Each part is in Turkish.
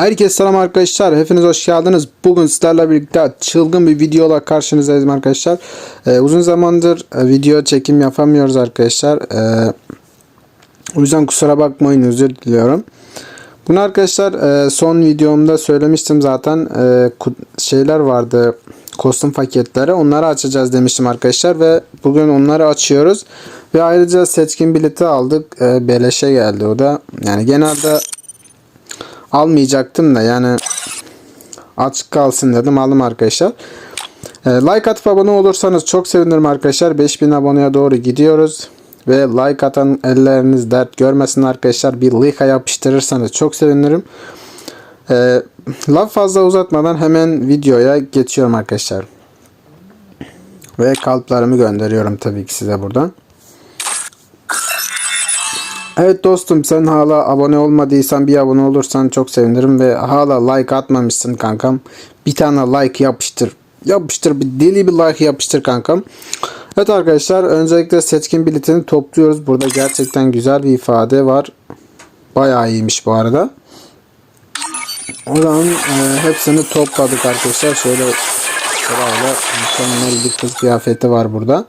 Herkese selam arkadaşlar. Hepiniz hoş geldiniz. Bugün sizlerle birlikte çılgın bir videola karşınızdayız arkadaşlar. Ee, uzun zamandır e, video çekim yapamıyoruz arkadaşlar. Ee, o yüzden kusura bakmayın özür diliyorum. Bunu arkadaşlar e, son videomda söylemiştim zaten. E, şeyler vardı. Kostüm paketleri. Onları açacağız demiştim arkadaşlar. Ve bugün onları açıyoruz. Ve ayrıca seçkin bileti aldık. Beleşe geldi o da. Yani genelde almayacaktım da yani açık kalsın dedim aldım arkadaşlar. E, like atıp abone olursanız çok sevinirim arkadaşlar. 5000 aboneye doğru gidiyoruz. Ve like atan elleriniz dert görmesin arkadaşlar. Bir like yapıştırırsanız çok sevinirim. E, laf fazla uzatmadan hemen videoya geçiyorum arkadaşlar. Ve kalplerimi gönderiyorum tabii ki size buradan. Evet dostum sen hala abone olmadıysan bir abone olursan çok sevinirim ve hala like atmamışsın kankam. Bir tane like yapıştır. Yapıştır bir deli bir like yapıştır kankam. Evet arkadaşlar öncelikle seçkin biletini topluyoruz. Burada gerçekten güzel bir ifade var. Bayağı iyiymiş bu arada. O zaman e, hepsini topladık arkadaşlar. Şöyle sırayla mükemmel bir kız kıyafeti var burada.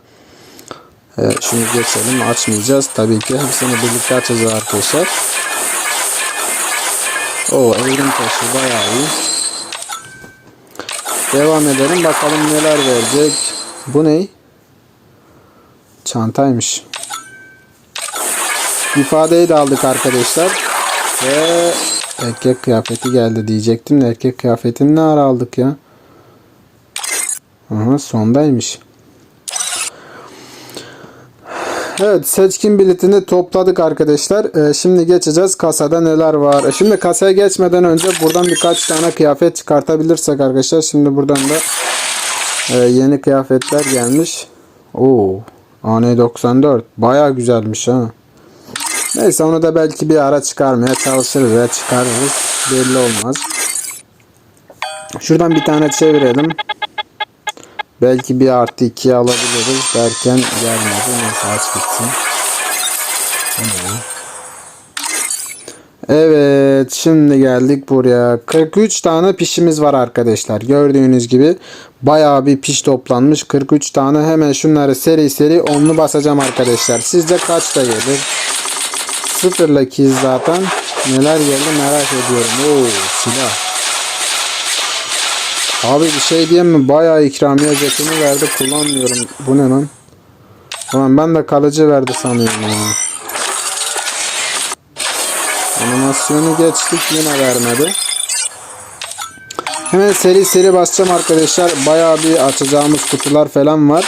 Ee, şunu geçelim. Açmayacağız. Tabii ki hepsini birlikte açacağız arkadaşlar. O evrim taşı bayağı iyi. Devam edelim. Bakalım neler verecek. Bu ne? Çantaymış. İfadeyi de aldık arkadaşlar. Ve erkek kıyafeti geldi diyecektim de erkek kıyafetini ne ara aldık ya? Aha, sondaymış Evet seçkin biletini topladık arkadaşlar. Ee, şimdi geçeceğiz kasada neler var. Ee, şimdi kasaya geçmeden önce buradan birkaç tane kıyafet çıkartabilirsek arkadaşlar. Şimdi buradan da e, yeni kıyafetler gelmiş. Oo, AN94 baya güzelmiş ha. Neyse onu da belki bir ara çıkarmaya çalışırız ya çıkarırız. Belli olmaz. Şuradan bir tane çevirelim. Belki bir artı 2 alabiliriz derken gelmedi. Neyse aç gitsin. Evet şimdi geldik buraya. 43 tane pişimiz var arkadaşlar. Gördüğünüz gibi bayağı bir piş toplanmış. 43 tane hemen şunları seri seri onlu basacağım arkadaşlar. Sizce kaç da gelir? Sıfırla 2 zaten. Neler geldi merak ediyorum. Oo silah. Abi bir şey diyeyim mi? Bayağı ikramiye cekini verdi. Kullanmıyorum. Bu ne lan? Ulan ben de kalıcı verdi sanıyorum ya. Animasyonu geçtik yine vermedi. Hemen seri seri basacağım arkadaşlar. Bayağı bir açacağımız kutular falan var.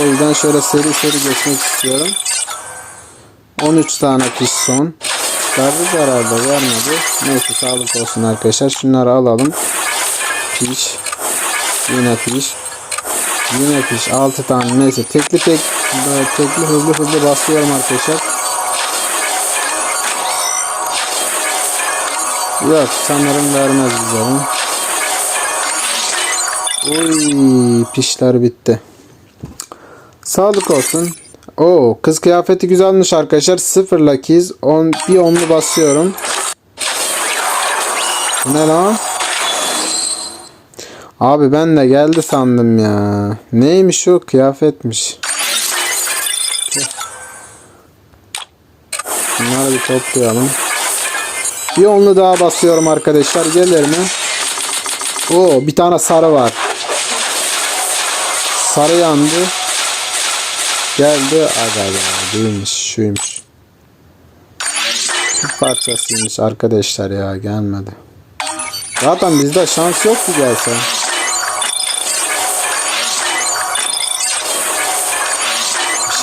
O yüzden şöyle seri seri geçmek istiyorum. 13 tane piş son. Çıkardık herhalde vermedi. Neyse sağlık olsun arkadaşlar. Şunları alalım. Piş. Yine piş. Yine piş. 6 tane neyse. Tekli tek tekli hızlı hızlı basıyorum arkadaşlar. Yok sanırım vermez bize pişler bitti. Sağlık olsun. Oo kız kıyafeti güzelmiş arkadaşlar. Sıfırla kiz. On, bir onlu basıyorum. Ne lan? Abi ben de geldi sandım ya. Neymiş o? Kıyafetmiş. Bunları bir toplayalım. Bir onlu daha basıyorum arkadaşlar. Gelir mi? Oo bir tane sarı var. Sarı yandı. Geldi. Aga aga. Değilmiş. Şuymuş. Bir parçasıymış arkadaşlar ya. Gelmedi. Zaten bizde şans yok ki gelse.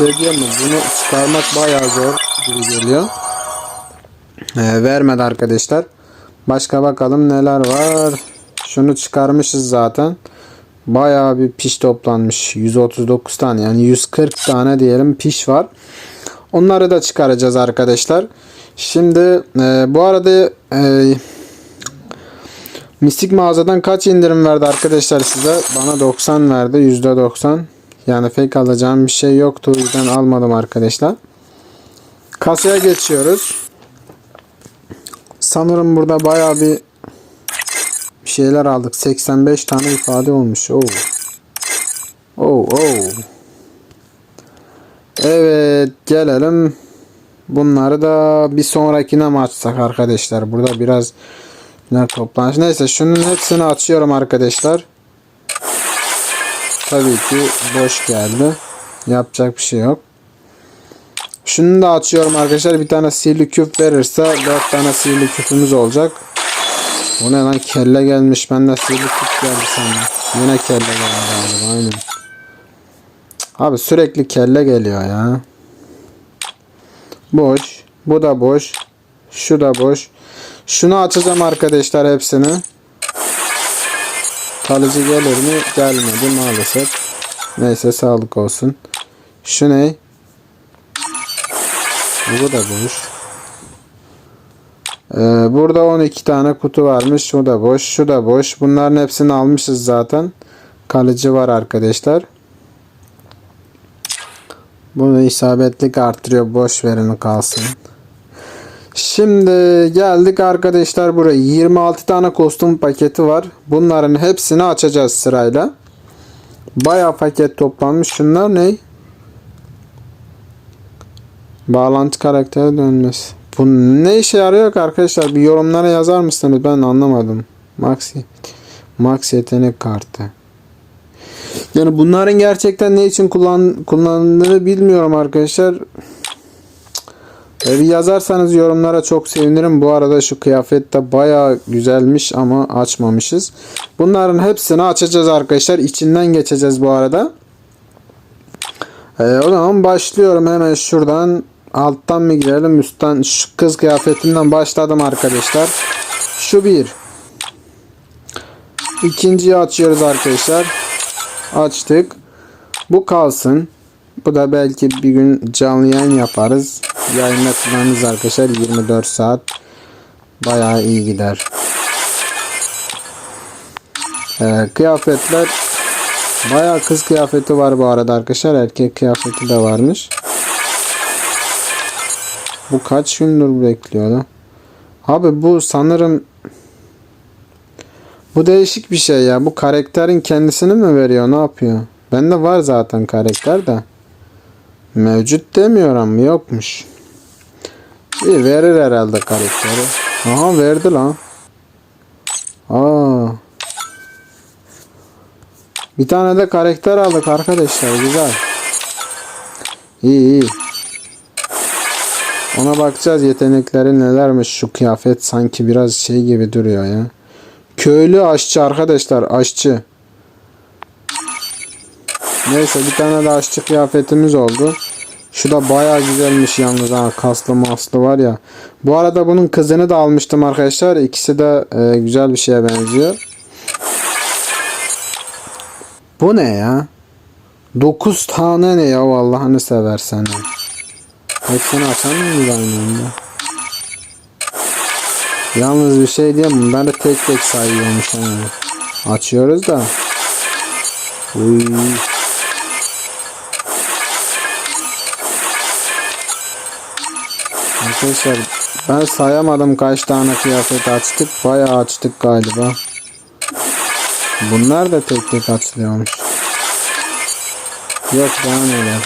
Şey diyeyim mi? Bunu çıkarmak bayağı zor gibi geliyor. Ee, vermedi arkadaşlar. Başka bakalım neler var. Şunu çıkarmışız zaten. Bayağı bir piş toplanmış. 139 tane yani 140 tane diyelim piş var. Onları da çıkaracağız arkadaşlar. Şimdi e, bu arada e, Mistik mağazadan kaç indirim verdi arkadaşlar size? Bana 90 verdi. %90. Yani fake alacağım bir şey yoktu. O yüzden almadım arkadaşlar. Kasaya geçiyoruz. Sanırım burada baya bir şeyler aldık. 85 tane ifade olmuş. Oo. Oo, oo. Evet gelelim. Bunları da bir sonrakine mi açsak arkadaşlar? Burada biraz ne toplanmış. Neyse şunun hepsini açıyorum arkadaşlar. Tabii ki boş geldi. Yapacak bir şey yok. Şunu da açıyorum arkadaşlar. Bir tane sihirli küp verirse 4 tane sihirli küpümüz olacak. Bu ne lan kelle gelmiş. Ben de sihirli küp geldi sandım. Yine kelle geldi galiba. Aynen. Abi sürekli kelle geliyor ya. Boş. Bu da boş. Şu da boş. Şunu açacağım arkadaşlar hepsini. Kalıcı gelir mi? Gelmedi maalesef. Neyse sağlık olsun. Şu ne? Bu da boş. Ee, burada 12 tane kutu varmış. Şu da boş. Şu da boş. Bunların hepsini almışız zaten. Kalıcı var arkadaşlar. Bunu isabetlik arttırıyor. Boş verin kalsın. Şimdi geldik arkadaşlar buraya. 26 tane kostüm paketi var. Bunların hepsini açacağız sırayla. Bayağı paket toplanmış. Şunlar ne? Bağlantı karakteri dönmesi. Bu ne işe yarıyor ki arkadaşlar? Bir yorumlara yazar mısınız? Ben anlamadım. Max, Max yetenek kartı. Yani bunların gerçekten ne için kullan, kullanıldığını bilmiyorum arkadaşlar. E, bir yazarsanız yorumlara çok sevinirim. Bu arada şu kıyafet de baya güzelmiş ama açmamışız. Bunların hepsini açacağız arkadaşlar. İçinden geçeceğiz bu arada. E, o zaman başlıyorum hemen şuradan. Alttan mı girelim üstten şu kız kıyafetinden başladım arkadaşlar. Şu bir. İkinciyi açıyoruz arkadaşlar. Açtık. Bu kalsın. Bu da belki bir gün canlı yayın yaparız. Yayında kullanırız arkadaşlar 24 saat. Bayağı iyi gider. Ee, kıyafetler bayağı kız kıyafeti var bu arada arkadaşlar. Erkek kıyafeti de varmış. Bu kaç gündür bekliyor lan? Abi bu sanırım bu değişik bir şey ya. Bu karakterin kendisini mi veriyor? Ne yapıyor? Bende var zaten karakter de. Mevcut demiyor ama yokmuş. İyi verir herhalde karakteri. Aha verdi lan. Aa. Bir tane de karakter aldık arkadaşlar. Güzel. İyi iyi. Ona bakacağız yetenekleri nelermiş. Şu kıyafet sanki biraz şey gibi duruyor ya. Köylü aşçı arkadaşlar aşçı. Neyse bir tane de aşçı kıyafetimiz oldu. Şu da baya güzelmiş yalnız ha kaslı maslı var ya. Bu arada bunun kızını da almıştım arkadaşlar. İkisi de e, güzel bir şeye benziyor. Bu ne ya? 9 tane ne ya Allah'ını seversen. Hepsini açar mıyız aynı? Yalnız bir şey diyeyim? Ben de tek tek sayıyormuş yani. Açıyoruz da. Uy. Arkadaşlar ben sayamadım kaç tane kıyafet açtık. Bayağı açtık galiba. Bunlar da tek tek açılıyormuş. Yok daha neler.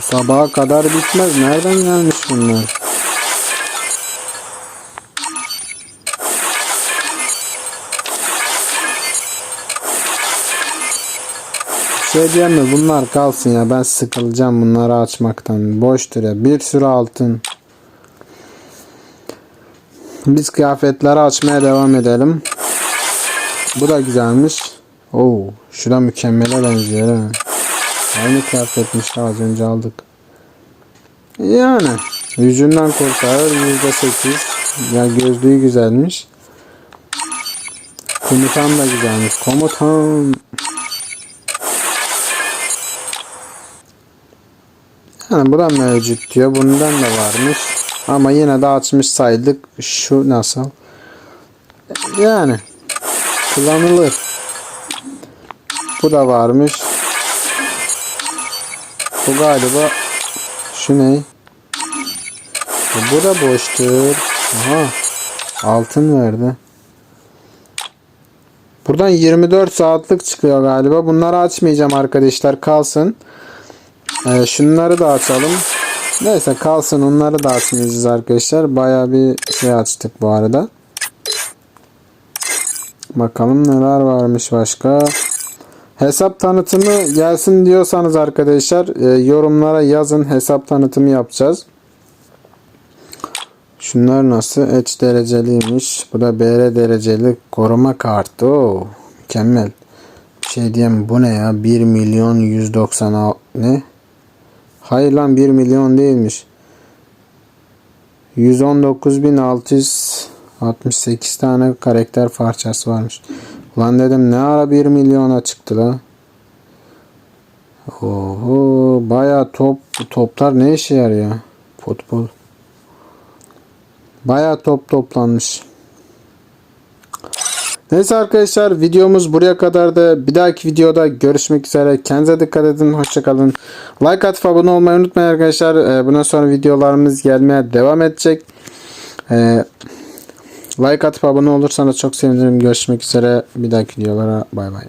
Sabaha kadar bitmez. Nereden gelmiş bunlar? Şey diyeyim mi bunlar kalsın ya ben sıkılacağım bunları açmaktan. Boştur ya bir sürü altın. Biz kıyafetleri açmaya devam edelim. Bu da güzelmiş. Oo, şu da mükemmele benziyor ha. Aynı kıyafetmiş az önce aldık. Yani yüzünden kurtarır yüzde sekiz. Ya gözlüğü güzelmiş. Komutan da güzelmiş. Komutan. Yani bu da mevcut diyor. Bundan da varmış. Ama yine de açmış saydık. Şu nasıl? Yani kullanılır. Bu da varmış. Bu galiba şu ne? E, Bu da boştur. Aha. Altın verdi. Buradan 24 saatlik çıkıyor galiba. Bunları açmayacağım arkadaşlar. Kalsın. Ee, şunları da açalım. Neyse kalsın. Onları da açmayacağız arkadaşlar. Baya bir şey açtık bu arada. Bakalım neler varmış başka. Hesap tanıtımı gelsin diyorsanız arkadaşlar e, yorumlara yazın. Hesap tanıtımı yapacağız. Şunlar nasıl? H dereceliymiş. Bu da BR dereceli koruma kartı. Oo, mükemmel. Bir şey diyeyim bu ne ya? 1 milyon 196 ne? Hayır lan 1 milyon değilmiş. 119.668 tane karakter parçası varmış. Lan dedim ne ara 1 milyona çıktı la. Oho baya top toplar ne işe yarıyor? Futbol. Baya top toplanmış. Neyse arkadaşlar videomuz buraya kadardı. Bir dahaki videoda görüşmek üzere. Kendinize dikkat edin. Hoşçakalın. Like atıp abone olmayı unutmayın arkadaşlar. Ee, Bundan sonra videolarımız gelmeye devam edecek. Ee, like atıp abone olursanız çok sevinirim. Görüşmek üzere. Bir dahaki videolara bay bay.